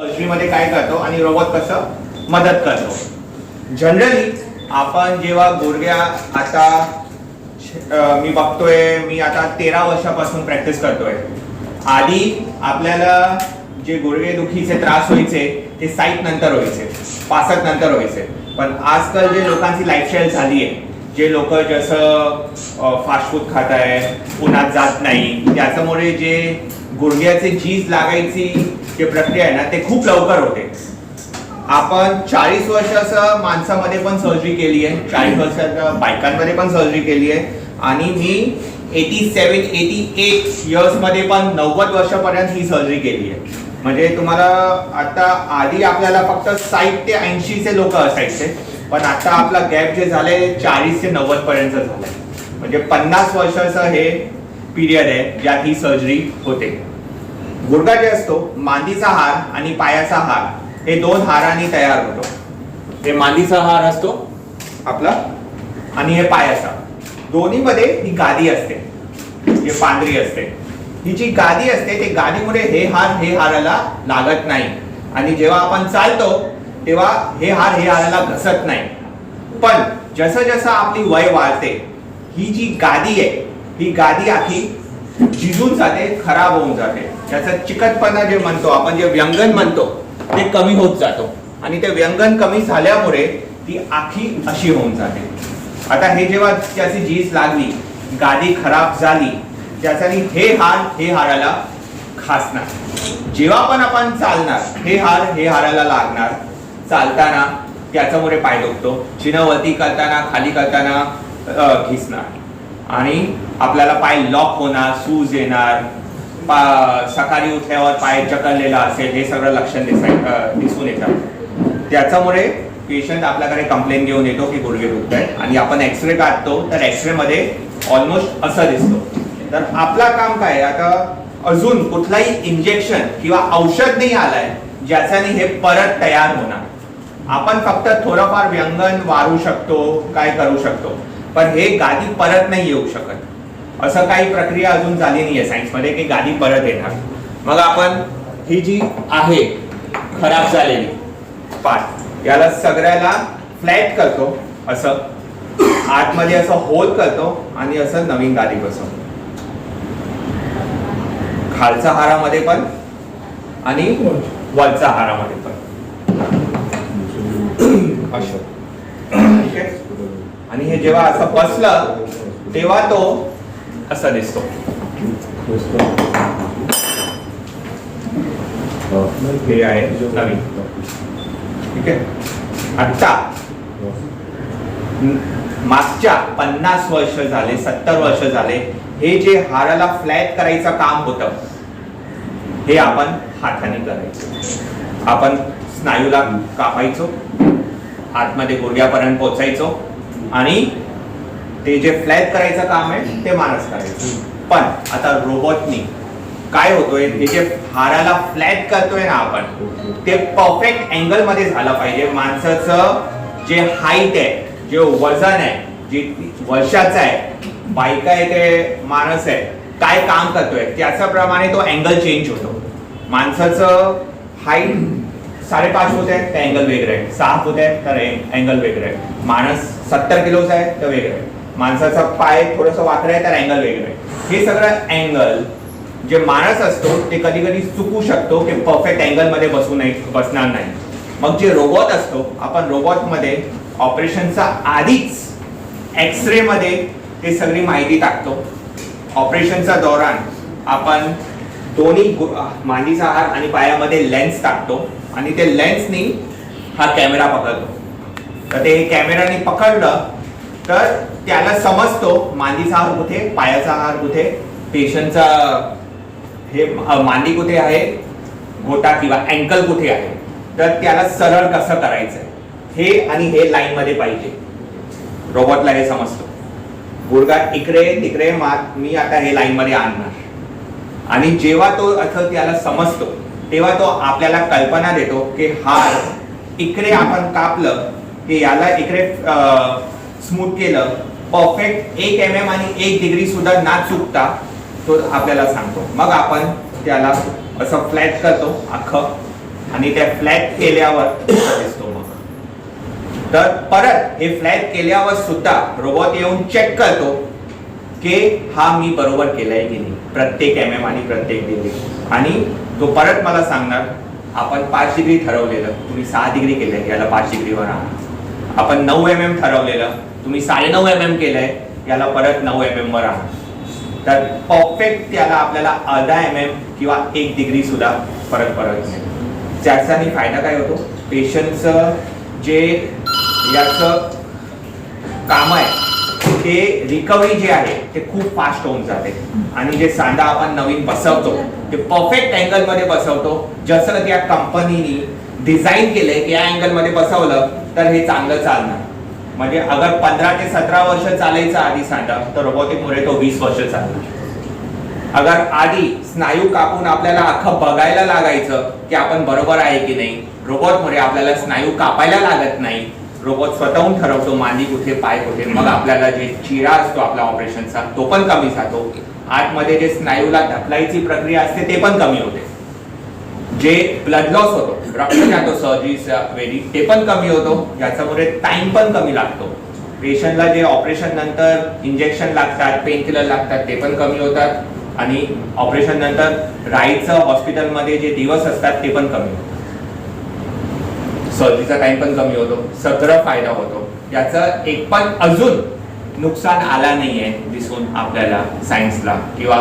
सर्जरीमध्ये काय करतो आणि रोबोट कसं मदत करतो. जनरली आपण जेव्हा गोरग्या आता मी बघतोय मी आता तेरा वर्षापासून प्रॅक्टिस करतोय. आधी आपल्याला जे गुडघे दुखीचे त्रास व्हायचे ते साईट नंतर व्हायचे पासट नंतर व्हायचे. पण आजकाल जे लोकांची लाईफस्टाईल झाली आहे जे लोक जसं फास्ट फूड खात आहे उन्हात जात नाही त्याच्यामुळे जे गुडघ्याचे झीज लागायची जे प्रक्रिया आहे ना ते खूप लवकर होते. आपण चाळीस वर्षाचं माणसामध्ये पण सर्जरी केली आहे चाळीस वर्षाच्या बायकांमध्ये पण सर्जरी केली आहे आणि मी एटी सेवन एटी एट इयर्समध्ये पण नव्वद वर्षापर्यंत ही सर्जरी केली आहे म्हणजे तुम्हाला आता आधी आपल्याला फक्त साठ ते ऐंशीचे लोक असायचे. पण आता आपला गॅप जे झाले चाळीस ते नव्वद पर्यंत झालाय. म्हणजे पन्नास वर्षाचं हे पिरियड आहे ज्यात ही सर्जरी होते. गुडघा जे असतो मांदीचा हार आणि पायाचा हार हे दोन हारांनी तयार होतो. हे मांदीचा हार असतो? आपला? आणि हे पायाचा. दोन्हीमध्ये ही गादी असते. जे पांढरी असते. ही जी गादी असते ते गादीमुळे हे हार हे हाराला लागत नाही. आणि जेव्हा आपण चालतो तेव्हा हे हार हे हाराला घसत नाही. पण जसं जसं आपली वय वाढते ही जी गादी आहे ही गादी आखी झिजून जाते खराब होऊन जाते. त्याचा चिकटपणा जे म्हणतो आपण जे व्यंगन म्हणतो ते कमी होत जातो. आणि ते व्यंगन कमी झाल्यामुळे ती आखी अशी होऊन जाते. आता हे जेव्हा त्याची झीज लागली गादी खराब झाली त्याचा हे हार हे हाराला खासणार जेव्हा पण आपण चालणार हे हार हे हाराला लागणार चालताना त्याच्यामुळे पाय दुखतो. चिनवती करताना खाली करताना खिसणार घिसणार. आणि आपल्याला पाय लॉक होणार सूज येणार सकाळी उठल्यावर पाय चकललेला असेल हे सगळं लक्षण दिसाय दिसून येतात त्याच्यामुळे पेशंट आपल्याकडे कंप्लेंट घेऊन येतो की गुडघे दुखत आहेत आणि आपण एक्सरे काढतो तर एक्सरे मध्ये ऑलमोस्ट असं दिसतो. तर आपला काम काय आता अजून कुठलाही इंजेक्शन किंवा औषध नाही आलाय ज्याच्याने हे परत तयार होणार. आपण फक्त थोडंफार व्यंगन वारू शकतो काय करू शकतो. पण हे गादी परत नाही येऊ शकत. असं काही प्रक्रिया अजून झाली नाहीये. सायन्समध्ये की गादी परत येणार. मग आपण ही जी आहे खराब झालेली पाठ याला सगळ्याला फ्लॅट करतो असं. आतमध्ये असं होल करतो आणि असं नवीन गादी बसवतो. खालच्या हारामध्ये पण आणि वरच्या हारामध्ये पण. असं. ठीक आहे? आणि हे जेव्हा असं बसलं तेव्हा तो असा दिसतो हे आहे नवीन ठीक आहे आत्ता मागच्या पन्नास वर्ष झाले सत्तर वर्ष झाले हे जे हाराला फ्लॅट करायचं काम होतं हे आपण हाताने करायचो आपण स्नायूला कापायचो आतमध्ये गुडघ्यापर्यंत पोचायचो आणि ते जे फ्लॅट करायचं काम आहे ते माणूस करायचं. पण आता रोबोटनी काय होतोय हे जे हाराला फ्लॅट करतोय ना आपण ते परफेक्ट अँगलमध्ये झालं पाहिजे. माणसाचं जे हाईट आहे जे वजन आहे जे वर्षाचं आहे बायका आहे ते माणूस आहे काय काम करतोय त्याच्याप्रमाणे तो अँगल चेंज होतो. माणसाचं हाईट साडेपाच होत आहे तर अँगल वेगळं आहे. सहा होत आहे तर अँगल वेगळं आहे. माणूस सत्तर किलोचा आहे तर वेगळं आहे. माणसाचा पाय थोडंसं वाकडं आहे तर अँगल वेगळं. आहे हे सगळं अँगल जे माणस असतो ते कधी कधी चुकू शकतो की परफेक्ट अँगलमध्ये बसू नाही बसणार नाही. मग जे रोबोट असतो आपण रोबोटमध्ये ऑपरेशनचा आधीच एक्सरे मध्ये ते सगळी माहिती टाकतो. ऑपरेशनच्या दौरान आपण दोन्ही मांडीचा हार आणि पायामध्ये लेन्स टाकतो आणि ते लेन्सनी हा कॅमेरा पकडतो. तर ते कॅमेराने पकडलं तर त्याला समजतो मांदीचा हार कुठे पायाचा हार कुठे पेशंटचा हे मांदी कुठे आहे गोटा किंवा अँकल कुठे आहे. तर त्याला सरळ कसं करायचंय? हे आणि हे लाईन मध्ये पाहिजे. रोबोटला हे समजतो. गुडघा इकडे तिकडे मी आता हे लाईन मध्ये आणणार. आणि जेव्हा तो असं त्याला समजतो तेव्हा तो आपल्याला कल्पना देतो की हार इकडे आपण कापलं की याला इकडे स्मूथ केलं परफेक्ट एक एम एम आणि एक डिग्री सुद्धा ना चुकता तो आपल्याला सांगतो. मग आपण त्याला असं फ्लॅट करतो अख्खं आणि त्या फ्लॅट केल्यावर दिसतो मग. तर परत हे फ्लॅट केल्यावर सुद्धा रोबोट येऊन चेक करतो की हा मी बरोबर केलाय की नाही. प्रत्येक एम एम आणि प्रत्येक डिग्री आणि तो परत मला सांगणार आपण पाच डिग्री ठरवलेलं. तुम्ही सहा डिग्री केलंय याला पाच डिग्रीवर आणा. आपण नऊ एम एम ठरवलेलं. तुम्ही साडेनऊ एम एम केलंय याला परत नऊ एम एम वर आणा तर परफेक्ट त्याला आपल्याला अर्धा एम एम किंवा एक डिग्री सुद्धा परत परत नाही त्याच्याने फायदा काय होतो? पेशंटचं जे याचं काम आहे ते रिकव्हरी जे आहे ते खूप फास्ट होऊन जाते. आणि जे सांधा आपण नवीन बसवतो ते परफेक्ट अँगलमध्ये बसवतो. जसं त्या कंपनीनी डिझाईन केलंय की या अँगलमध्ये बसवलं तर हे चांगलं चालणार. म्हणजे अगर पंधरा ते सतरा वर्ष चालायचं आधी सांडा तर रोबोटिक मुळे तो वीस वर्ष चालणार अगर आधी स्नायू कापून आपल्याला अख्खं बघायला लागायचं की आपण बरोबर आहे की नाही रोबोट मुळे आपल्याला स्नायू कापायला लागत नाही रोबोट स्वतःहून ठरवतो मांडी कुठे पाय कुठे मग आपल्याला जे चिरा असतो आपल्या ऑपरेशनचा तो पण कमी जातो. आतमध्ये जे स्नायूला ढकलायची प्रक्रिया असते ते पण कमी होते. जे ब्लड लॉस होतो रक्त जातो सर्जरीच्या वेळी ते पण कमी होतो ज्याच्यामुळे टाइम पण कमी लागतो. पेशंटला जे ऑपरेशन नंतर इंजेक्शन लागतात पेन किलर लागतात ते पण कमी होतात. आणि ऑपरेशन नंतर राहायचं हॉस्पिटलमध्ये जे दिवस असतात ते पण कमी होतात. सर्जरीचा टाइम पण कमी होतो सगळं फायदा होतो. याचं एक पण अजून नुकसान आला नाहीये दिसून आपल्याला सायन्सला किंवा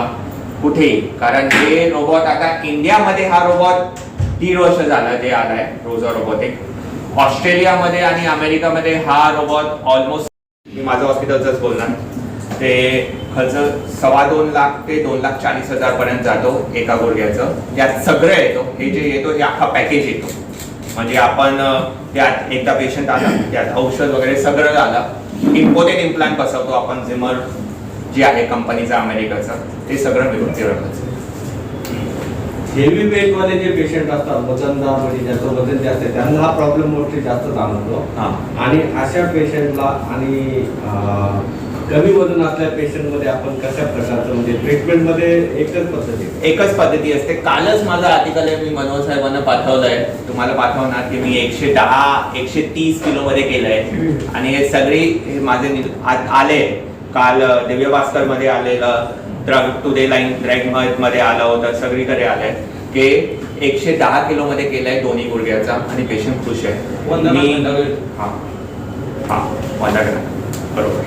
कुठे? कारण हे रोबोट आता इंडियामध्ये हा रोबोट तीन वर्ष झालं जे आलाय रोजर रोबोटिक ऑस्ट्रेलियामध्ये आणि अमेरिकामध्ये हा रोबोट ऑलमोस्ट मी माझं हॉस्पिटलचंच बोलणार. ते खर्च सव्वा दोन लाख ते दोन लाख चाळीस हजार पर्यंत जातो एका गुडघ्याचं. त्यात सगळं येतो. हे जे येतो हे अख्खा पॅकेज येतो. म्हणजे आपण त्यात एकदा पेशंट आला त्यात औषध वगैरे सगळं आलं. इम्पोर्टेड इम्प्लांट बसवतो आपण झिमर जे आहे कंपनीचं अमेरिकाचं ते सगळं मिळून ते रकमेचं. हेवी वेट वाले जे पेशंट असतात वजनदार म्हणजे ज्याचं वजन जास्त आहे त्यांना हा प्रॉब्लेम मोस्टली जास्त जाणवतो. हा. आणि अशा पेशंटला आणि कमी वजन असलेल्या पेशंटमध्ये आपण कशा प्रकारचं म्हणजे ट्रीटमेंटमध्ये एकच पद्धती. एकच पद्धती असते. कालच माझं आर्टिकल आहे मी मनोज साहेबांना पाठवलंय. तुम्हाला पाठवणार की मी एकशे दहा एकशे तीस किलो मध्ये केलंय आणि हे सगळे हे माझे आले. काल दिव्य भास्करमध्ये आलेलं ड्रग टुडे लाईन ड्रॅगमध्ये आलं होतं सगळीकडे आलंय की एकशे दहा किलो मध्ये केलंय दोन्ही गुडघ्याचा आणि पेशंट खुश आहे. मी. हा. हा बरोबर.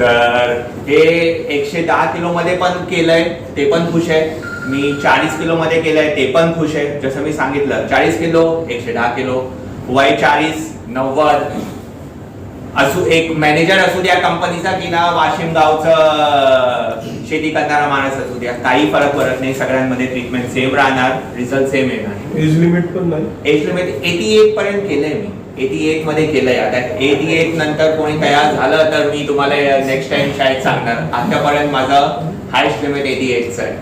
तर हे एकशे दहा किलो मध्ये पण केलंय ते पण खुश आहे. मी चाळीस किलो मध्ये केलंय ते पण खुश आहे. जसं मी सांगितलं चाळीस किलो एकशे दहा किलो. वय चाळीस नव्वद असू एक मॅनेजर असू द्या कंपनीचा की ना वाशिम गावचं शेती करणारा माणूस असू द्या काही फरक पडत नाही सगळ्यांमध्ये ट्रीटमेंट सेम राहणार रिझल्ट सेम येणार. एज लिमिट पण नाही? एज लिमिट एटी एट पर्यंत केलंय मी. एटी एटमध्ये केलंय आता. एटी एट नंतर कोणी तयार झालं तर मी तुम्हाला नेक्स्ट टाइम शाळेत सांगणार. आतापर्यंत माझं हायस्ट लिमिट एटी एटच आहे.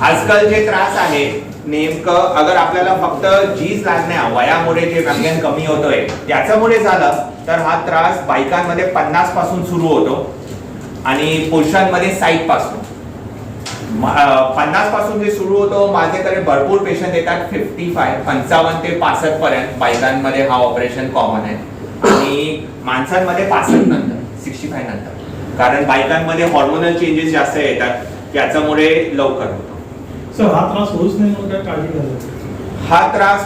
आजकाल जे त्रास आहे नेमकं अगर आपल्याला फक्त जीज लागण्या वयामुळे जे व्यंगन कमी होतोय त्याच्यामुळे झालं तर हा त्रास बायकांमध्ये पन्नासपासून सुरू होतो आणि पुरुषांमध्ये साईटपासून पन्नासपासून जे सुरू होतो माझ्याकडे भरपूर पेशंट येतात फिफ्टी फाय पंचावन्न ते पासष्ट पर्यंत बायकांमध्ये हा ऑपरेशन कॉमन आहे. आणि माणसांमध्ये पासष्ट नंतर सिक्स्टी फाय नंतर. कारण बायकांमध्ये हॉर्मोनल चेंजेस जास्त येतात त्याच्यामुळे लवकर होतो. सर हा त्रास होऊच नाही काय काळजी घ्यायला हा त्रास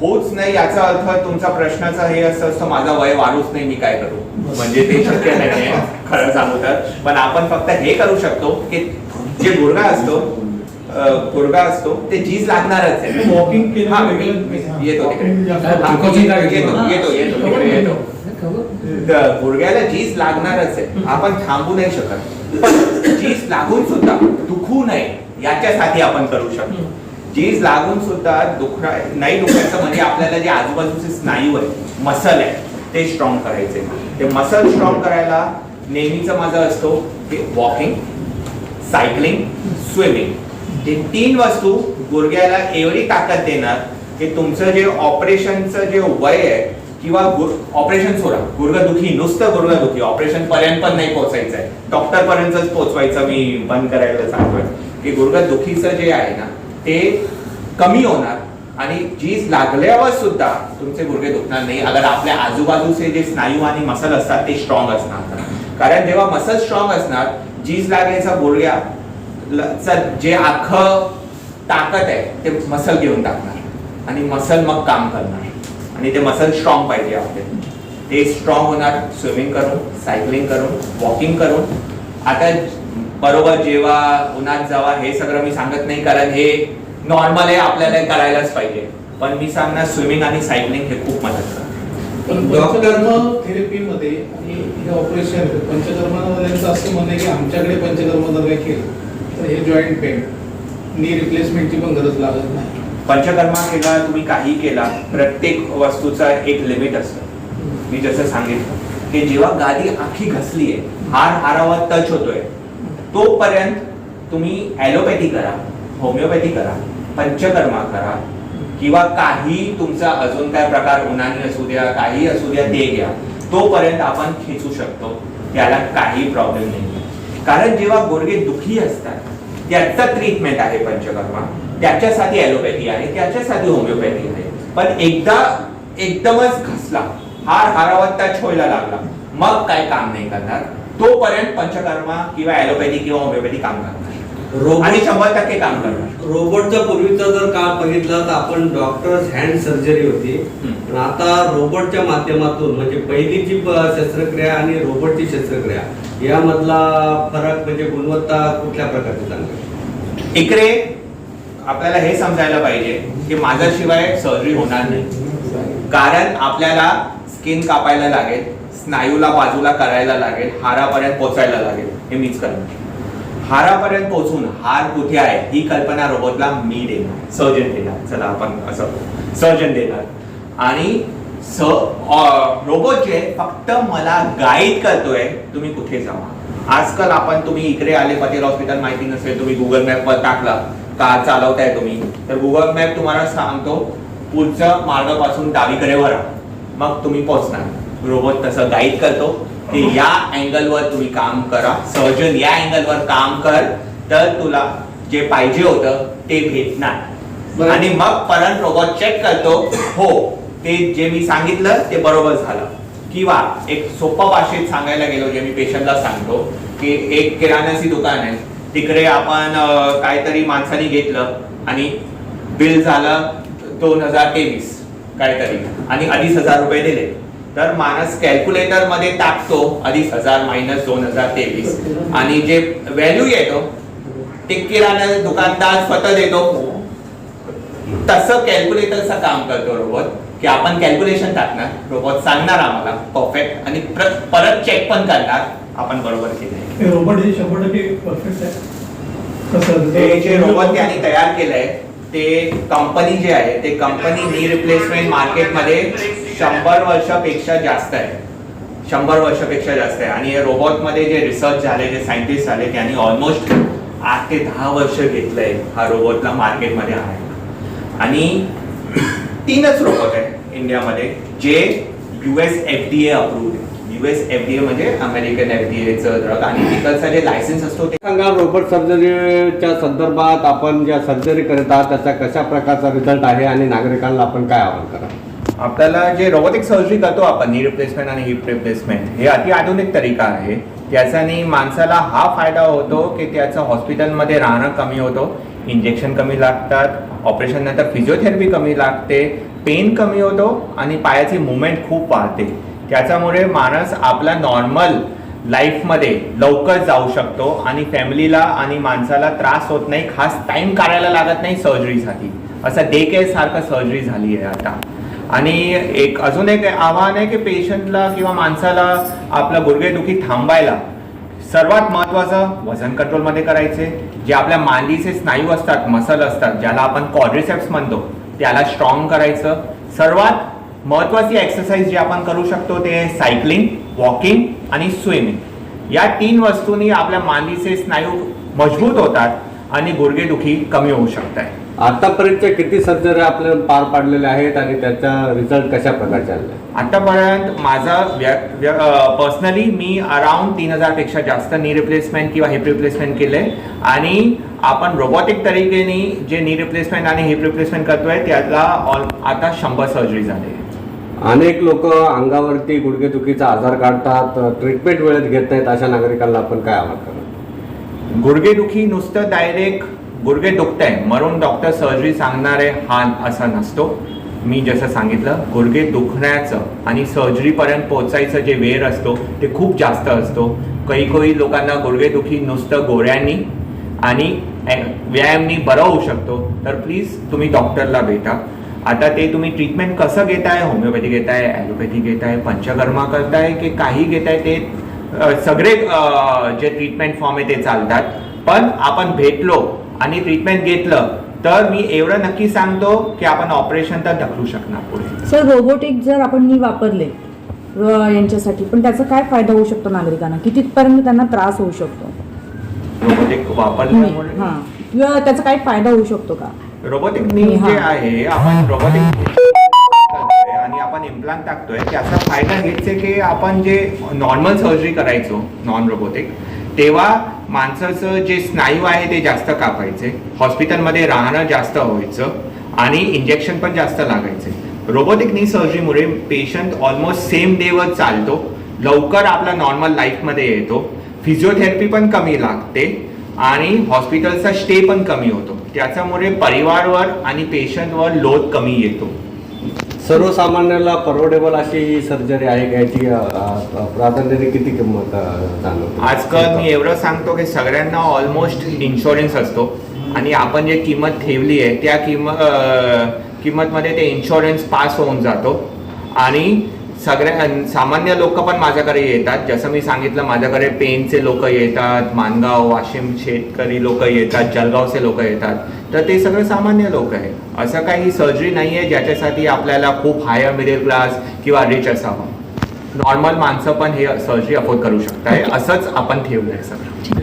होच नाही याचा अर्थ तुमचा प्रश्नाचा हे असं असतं माझं वय वाढूच नाही मी काय करू? म्हणजे ते शक्य नाही खरं सांगू तर. पण आपण फक्त हे करू शकतो की जे गुडघा असतो अं, गुडघा असतो ते झीज लागणारच आहे. नाही. येतो हा, येतो? येतो येतो गुडघ्याला चीज लागणारच आहे. आपण थांबू नाही शकत. पण लागून सुद्धा दुखू नये याच्यासाठी आपण करू शकतो. चीज लागून सुद्धा दुखरा नाही दुखायचं म्हणजे आपल्याला जे आजूबाजूचे स्नायू आहे मसल आहे ते स्ट्रॉंग करायचे. ते मसल स्ट्रॉंग करायला नेहमीचं माझा असतो की वॉकिंग सायकलिंग स्विमिंग हे तीन वस्तू गुडघ्याला एवढी ताकद देणार की तुमचं जे ऑपरेशनचं जे वय आहे किंवा ऑपरेशन सोडा. गुर्गदुखी नुसतं गुर्गदुखी. ऑपरेशन पर्यंत पण नाही पोहोचायचं आहे डॉक्टर पर्यंतच पोहोचवायचं मी बंद करायला सांगतोय. की गुर्गदुखीचं जे आहे ना ते कमी होणार. आणि जीज लागल्यावर सुद्धा तुमचे गुडघे दुखणार नाही. अगर आपल्या आजूबाजूचे जे स्नायू आणि मसल असतात ते स्ट्रॉंग असणार. कारण जेव्हा मसल स्ट्रॉंग असणार जीज लागण्याचा गुडघ्या जे आख ताकद आहे ते मसल घेऊन टाकणार. आणि मसल मग काम करणार. आणि ते मसल स्ट्रॉंग पाहिजे आपले. ते स्ट्रॉंग होणार स्विमिंग करून सायकलिंग करून वॉकिंग करून. आता बरोबर जेव्हा उन्हात जावा हे सगळं मी सांगत नाही कारण हे नॉर्मल आहे आपल्याला करायलाच पाहिजे. पण मी सांगणार स्विमिंग आणि सायकलिंग हे खूप मदत करतं पण पंचकर्म थेरपीमध्ये आणि हे ऑपरेशन पंचकर्मावाल्यांचं असं म्हणणं आहे की आमच्याकडे पंचकर्म जर काही केलं तर हे जॉईंट पेन नी रिप्लेसमेंटची पण गरज लागत नाही. पंचकर्मा केला तुम्ही काही केला प्रत्येक वस्तूचा एक लिमिट असतं. मी जसं सांगितलं की जेव्हा गादी आखी घसली आहे हार हारावर टच होतोय तोपर्यंत तुम्ही ॲलोपॅथी करा होमिओपॅथी करा पंचकर्मा करा किंवा काही तुमचा अजून काय प्रकार उन्हाने असू द्या काही असू द्या ते घ्या. तोपर्यंत आपण खेचू शकतो त्याला काही प्रॉब्लेम नाही कारण जेव्हा गोरगे दुखी असतात त्याचं ट्रीटमेंट आहे पंचकर्मा. त्याच्यासाठी ॲलोपॅथी आहे त्याच्यासाठी होमिओपॅथी आहे. पण एकदा एकदमच घसला हार हारावर टच व्हायला लागला मग काय काम नाही करणार. तोपर्यंत पंचकर्मा किंवा ॲलोपॅथी किंवा होमिओपॅथी काम करणार आणि शंभर टक्के काम करणार. रोबोटचा पूर्वीचा जर काळ बघितला तर आपण डॉक्टर्स हँड सर्जरी होती. पण आता रोबोटच्या माध्यमातून म्हणजे पहिलीची शस्त्रक्रिया आणि रोबोटची शस्त्रक्रिया यामधला फरक म्हणजे गुणवत्ता कुठल्या प्रकारची चांगली इकडे आपल्याला हे समजायला पाहिजे की माझ्याशिवाय सर्जरी होणार नाही. कारण आपल्याला स्किन कापायला लागेल स्नायूला बाजूला करायला लागेल हारापर्यंत पोचायला लागेल. हे मीच करणार हारापर्यंत पोहोचून हार कुठे आहे ही कल्पना रोबोटला मी देणार सर्जन देणार. चला आपण असं सर्जन देणार. आणि स रोबोट जे फक्त मला गाईड करतोय तुम्ही कुठे जावा. आजकाल आपण तुम्ही इकडे आले पटेल हॉस्पिटल माहिती नसेल तुम्ही गुगल मॅपवर टाकला. का चालवताय तुम्ही तर गुगल मॅप तुम्हाला सांगतो पुढच्या मार्गापासून डावीकडे वळा. मग तुम्ही पोहोचणार. रोबोट तसं गाईड करतो की या अँगलवर तुम्ही काम करा. सर्जन या अँगलवर काम कर तर तुला जे पाहिजे होतं ते भेटणार. आणि मग परत रोबोट चेक करतो हो ते जे मी सांगितलं ते बरोबर झालं. किंवा एक सोपं भाषेत सांगायला गेलो जे मी पेशंटला सांगतो की एक किराण्याची दुकान आहे. तिकडे आपण काहीतरी माणसाने घेतलं आणि बिल झालं दोन हजार तेवीस काहीतरी. आणि अडीच हजार रुपये दिले. तर माणूस कॅल्क्युलेटरमध्ये टाकतो अडीच हजार मायनस दोन हजार तेवीस. आणि जे व्हॅल्यू येतो ते किराणा दुकानदार स्वतः देतो. तसं कॅल्क्युलेटरचं काम करतो रोबोट की आपण कॅल्क्युलेशन टाकणार. रोबोट सांगणार आम्हाला. परफेक्ट आणि परत चेक पण करणार. आपण बरोबर केलंय. रोबोट हे शंभर टक्के परफेक्ट आहे. कसं ते जे रोबोट त्यांनी तयार केलंय ते कंपनी जे आहे ते कंपनी नी रिप्लेसमेंट मार्केटमध्ये शंभर वर्षापेक्षा जास्त आहे. शंभर वर्षापेक्षा जास्त आहे. आणि या रोबोटमध्ये जे रिसर्च झाले जे सायंटिस्ट झाले त्यांनी ऑलमोस्ट आठ ते दहा वर्ष घेतलंय हा रोबोटला मार्केटमध्ये आहे. आणि तीनच रोबोट आहे इंडियामध्ये जे U S F D A approved आहे U S F D A म्हणजे अमेरिकन एफ डी एचं ड्रग आणि तिकडचा जे लायसन्स असतो ते सांगा रोबोट सर्जरीच्या संदर्भात आपण ज्या सर्जरी करत आहात त्याचा कशा प्रकारचा रिझल्ट आहे आणि नागरिकांना आपण काय आवाहन करा आपल्याला जे रोबोटिक सर्जरी करतो आपण नी रिप्लेसमेंट आणि हिप रिप्लेसमेंट हे अति आधुनिक तरीका आहे. त्याच्याने माणसाला हा फायदा होतो की त्याचं हॉस्पिटलमध्ये राहणं कमी होतो. इंजेक्शन कमी लागतात ऑपरेशन नंतर फिजिओथेरपी कमी लागते पेन कमी होतो आणि पायाची मुवमेंट खूप वाढते. त्याच्यामुळे माणूस आपला नॉर्मल लाईफमध्ये लवकर जाऊ शकतो आणि फॅमिलीला आणि माणसाला त्रास होत नाही खास टाइम काढायला लागत नाही सर्जरीसाठी असं डे केअर सारखं सर्जरी झाली आहे आता. आणि एक अजून एक आव्हान आहे की पेशंटला किंवा माणसाला आपलं गुडघेदुखी थांबायला सर्वात महत्वाचं वजन कंट्रोलमध्ये करायचे. जे आपल्या मांडीचे स्नायू असतात मसल असतात ज्याला आपण कॉड्रिसेप्स म्हणतो त्याला स्ट्रॉंग करायचं. सर्वात महत्वाची एक्सरसाइज जी आपण करू शकतो ते सायकलिंग वॉकिंग आणि स्विमिंग या तीन वस्तूंनी आपल्या मांडीचे स्नायू मजबूत होतात आणि गुडघेदुखी कमी होऊ शकत आहे आतापर्यंतच्या किती सर्जरी आपल्या पार पाडलेल्या आहेत आणि त्याचा रिझल्ट कशा प्रकारचे आले? आतापर्यंत माझा पर्सनली मी अराउंड तीन हजारपेक्षा जास्त नी रिप्लेसमेंट किंवा हिप रिप्लेसमेंट केले. आणि आपण रोबोटिक तरीकेने जे नी रिप्लेसमेंट आणि हिप रिप्लेसमेंट करतोय त्याला ऑल आता शंभर सर्जरी झाले. अनेक लोक अंगावरती गुडघेदुखीचा आजार काढतात ट्रीटमेंट वेळेत घेत नाहीत अशा नागरिकांना आपण काय आवाहन करणार? गुडघेदुखी नुसतं डायरेक्ट गुडघे दुखत आहे म्हणून डॉक्टर सर्जरी सांगणारे हा असा नसतो. मी जसं सांगितलं गुडघे दुखण्याचं आणि सर्जरीपर्यंत पोचायचं जे वेळ असतो ते खूप जास्त असतो. काही काही लोकांना गुडघेदुखी नुसतं गोळ्यांनी आणि व्यायामनी बरं होऊ शकतो. तर प्लीज तुम्ही डॉक्टरला भेटा. आता ते तुम्ही ट्रीटमेंट कसं घेताय? होमिओपॅथी घेताय ॲलोपॅथी घेताय पंचकर्मा करताय की काही घेताय ते सगळे जे ट्रीटमेंट फॉर्म आहे ते चालतात. पण आपण भेटलो आणि ट्रीटमेंट घेतलं तर मी एवढं नक्की सांगतो की आपण ऑपरेशन तर ढकलू शकणार पुढे. सर रोबोटिक जर आपण मी वापरले यांच्यासाठी पण त्याचा काय फायदा होऊ शकतो नागरिकांना? कितीपर्यंत त्यांना त्रास होऊ शकतो? रोबोटिक वापरल्यामुळे? किंवा त्याचा काय फायदा होऊ शकतो का? रोबोटिकनी हा. जे आहे आपण रोबोटिक आणि आपण इम्प्लांट टाकतोय त्याचा फायदा हेच आहे की आपण जे नॉर्मल सर्जरी करायचो नॉन रोबोटिक तेव्हा माणसाचं जे स्नायू आहे ते जास्त कापायचे हॉस्पिटलमध्ये राहणं जास्त व्हायचं आणि इंजेक्शन पण जास्त लागायचे रोबोटिक नी सर्जरीमुळे पेशंट ऑलमोस्ट सेम डेवर चालतो लवकर आपला नॉर्मल लाईफमध्ये येतो फिजिओथेरपी पण कमी लागते आणि हॉस्पिटलचा स्टे पण कमी होतो त्याच्यामुळे परिवारवर आणि पेशंटवर लोड कमी येतो. सर्वसामान्याला परवडेबल अशी ही सर्जरी आहे का? याची प्राधान्याने किती किंमत जाणवते? आजकाल मी एवढं सांगतो की सगळ्यांना ऑलमोस्ट इन्शुरन्स असतो. आणि आपण जे किंमत ठेवली आहे त्या किंमत किंमतमध्ये ते इन्शुरन्स पास होऊन जातो. आणि सगळ्या सामान्य लोक पण माझ्याकडे येतात. जसं मी सांगितलं माझ्याकडे पेनचे लोक येतात मानगाव वाशिम शेतकरी लोक येतात जळगावचे लोक येतात. तर ते सगळे सामान्य लोक आहे असं काही सर्जरी नाही आहे ज्याच्यासाठी आपल्याला खूप हायर मिडल क्लास किंवा रिच असावं. नॉर्मल माणसं पण हे सर्जरी अफोर्ड करू शकत आहे असंच आपण ठेवलंय सगळं.